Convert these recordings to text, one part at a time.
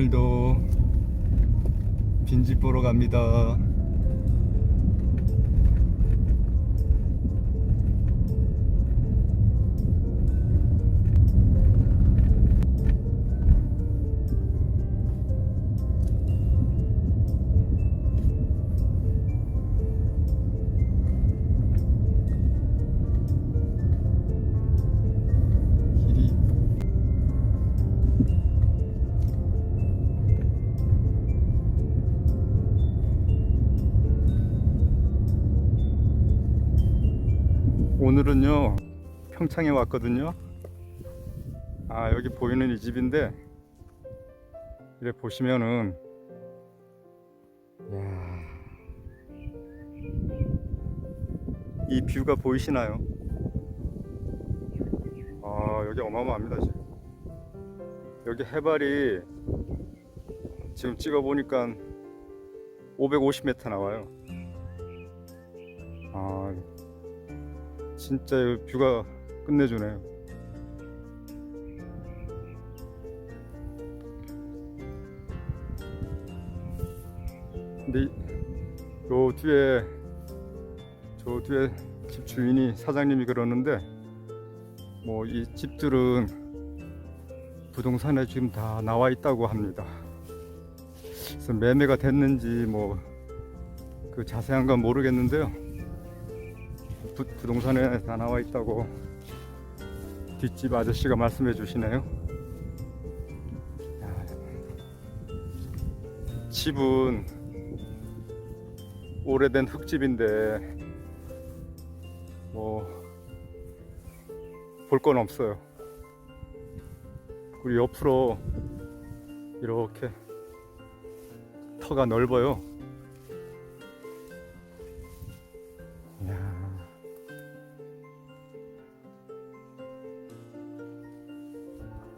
오늘도 빈집 보러 갑니다. 오늘은요 평창에 왔거든요. 아 여기 보이는 이 집인데 이래 보시면은 이야, 이 뷰가 보이시나요? 아 여기 어마어마합니다 지금. 여기 해발이 지금 찍어 보니까 550m 나와요. 아 진짜 이 뷰가 끝내주네요 근데 이- 요 뒤에 저 뒤에 집 주인이 사장님이 그러는데 뭐 이 집들은 부동산에 지금 다 나와 있다고 합니다. 그래서 매매가 됐는지 뭐 그 자세한 건 모르겠는데요. 부, 부동산에 다 나와 있다고 뒷집 아저씨가 말씀해 주시네요. 야, 집은 오래된 흙집인데 뭐 볼 건 없어요. 그리고 옆으로 이렇게 터가 넓어요.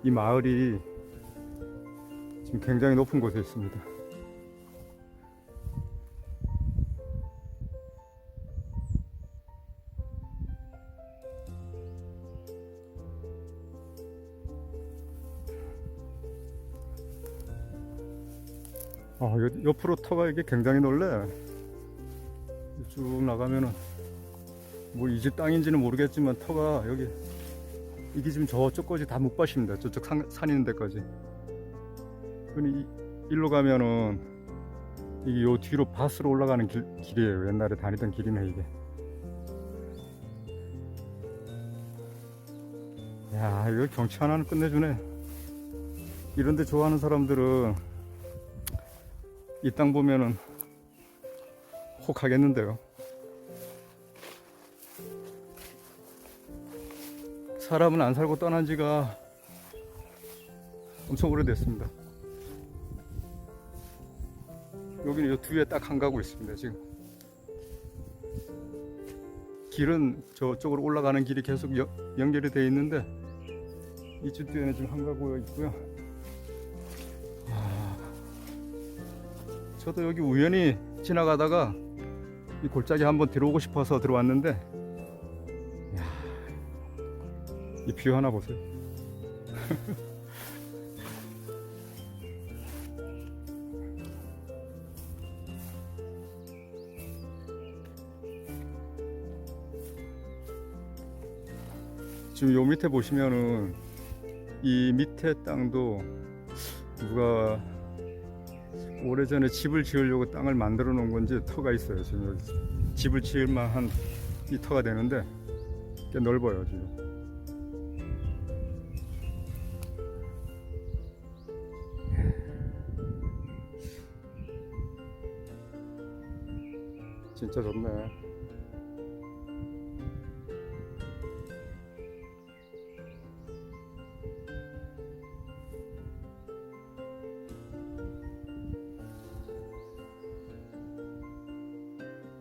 이 마을이 지금 굉장히 높은 곳에 있습니다. 아, 요- 옆으로 터가 이게 굉장히 넓네. 쭉 나가면은 뭐 이 집 땅인지는 모르겠지만 터가 여기 이게 지금 저쪽까지 다 못밭입니다. 저쪽 산, 산 있는 데까지. 근데 이, 일로 가면은 이게 요 뒤로 밭으로 올라가는 길, 길이에요. 옛날에 다니던 길이네 이게. 야, 이거 경치 하나는 끝내주네. 이런데 좋아하는 사람들은 이 땅 보면은 혹 하겠는데요. 사람은 안 살고 떠난 지가 엄청 오래됐습니다. 여기는 이 뒤에 딱 한 가구 있습니다, 지금. 길은 저쪽으로 올라가는 길이 계속 여- 연결이 되어 있는데 이집 뒤에는 지금 한 가구가 있고요. 아, 저도 여기 우연히 지나가다가 이 골짜기 한번 들어오고 싶어서 들어왔는데 이 뷰 하나 보세요. 지금 요 밑에 보시면은 이 밑에 땅도 누가 오래전에 집을 지으려고 땅을 만들어 놓은 건지 터가 있어요. 지금 여기 집을 지을 만한 이 터가 되는데 꽤 넓어요 지금. 진짜 좋네.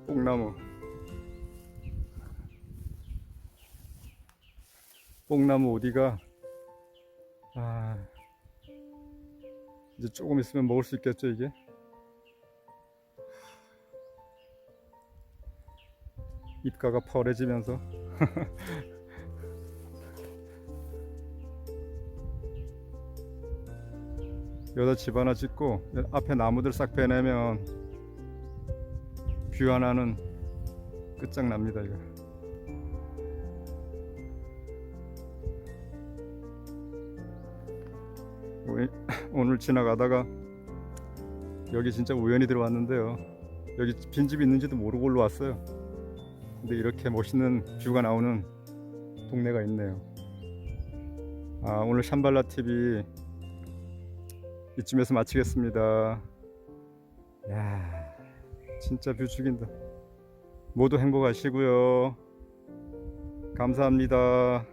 뽕나무. 뽕나무 어디가? 아, 이제 조금 있으면 먹을 수 있겠죠 이게? 입가가 펄해지면서. 여기다 집 하나 짓고 앞에 나무들 싹 빼내면 뷰 하나는 끝장납니다 이거. 오- 오늘 지나가다가 여기 진짜 우연히 들어왔는데요. 여기 빈집 있는지도 모르고 올라왔어요 근데 이렇게 멋있는 뷰가 나오는 동네가 있네요. 아 오늘 샴발라 TV 이쯤에서 마치겠습니다. 야 진짜 뷰 죽인다. 모두 행복하시고요. 감사합니다